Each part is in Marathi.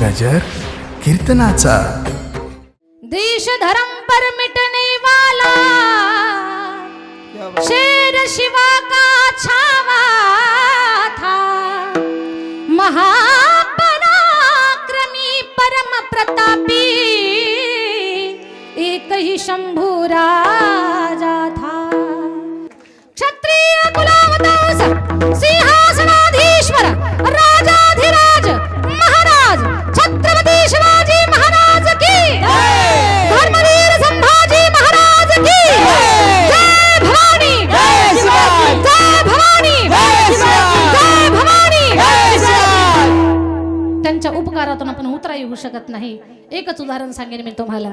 गजर कीर्तनाचा. देश धर्म पर मिटने वाला शेर शिवा का छावा था. महापराक्रमी परम प्रतापी एक ही शंभू राजा था. उपकारातून आपण उतरा येऊ शकत नाही. एकच उदाहरण सांगेन मी तुम्हाला.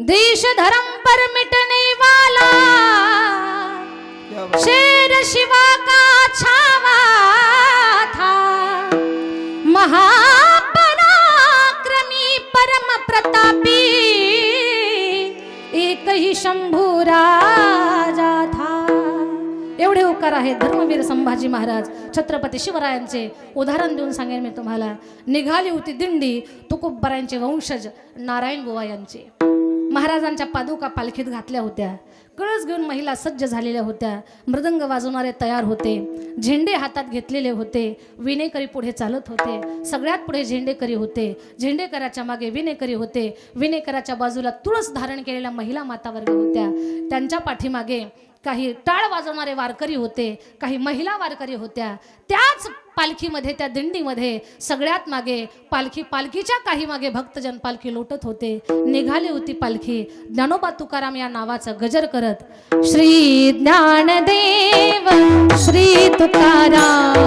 देश धर्म पर मिटने वाला शेर शिवा का छावा था. महा एवढे उपकार आहेत. धर्मवीर संभाजी महाराज छत्रपती शिवरायांचे उदाहरण देऊन सांगेन मी तुम्हाला. निघाली होती दिंडी तुकोबरायांचे वंशज नारायण गोवा यांचे. महाराजांच्या पादुका पालखीत घातल्या होत्या. कळस घेऊन महिला सज्ज झालेल्या होत्या. मृदंग वाजवणारे तयार होते. झेंडे हातात घेतलेले होते. विनेकरी पुढे चालत होते. सगळ्यात पुढे झेंडेकरी होते. झेंडेकराच्या मागे विनेकरी होते. विनेकराच्या बाजूला तुळस धारण केलेल्या महिला मातावर्ग होत्या. त्यांच्या पाठीमागे काही टाळ वाजवणारे वारकरी होते काही महिला वारकरी होत्या. त्याच पालखीमध्ये त्या दिंडीमध्ये सगळ्यात मागे पालखी पालखीच्या काही मागे भक्तजन पालखी लोटत होते. निघाली होती पालखी. ज्ञानोबा तुकाराम या नावाचं गजर करत श्री ज्ञानदेव श्री तुकाराम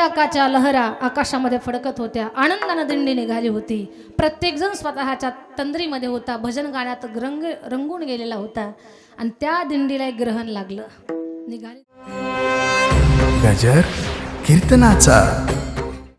पताकाच्या लहरा आकाशामध्ये फडकत होत्या. आनंदानं दिंडी निघाली होती. प्रत्येकजण स्वतःच्या तंद्रीमध्ये होता. भजन गाण्यात रंग रंगून गेलेला होता. आणि त्या दिंडीला एक ग्रहण लागलं. निघाली. गजर कीर्तनाचा.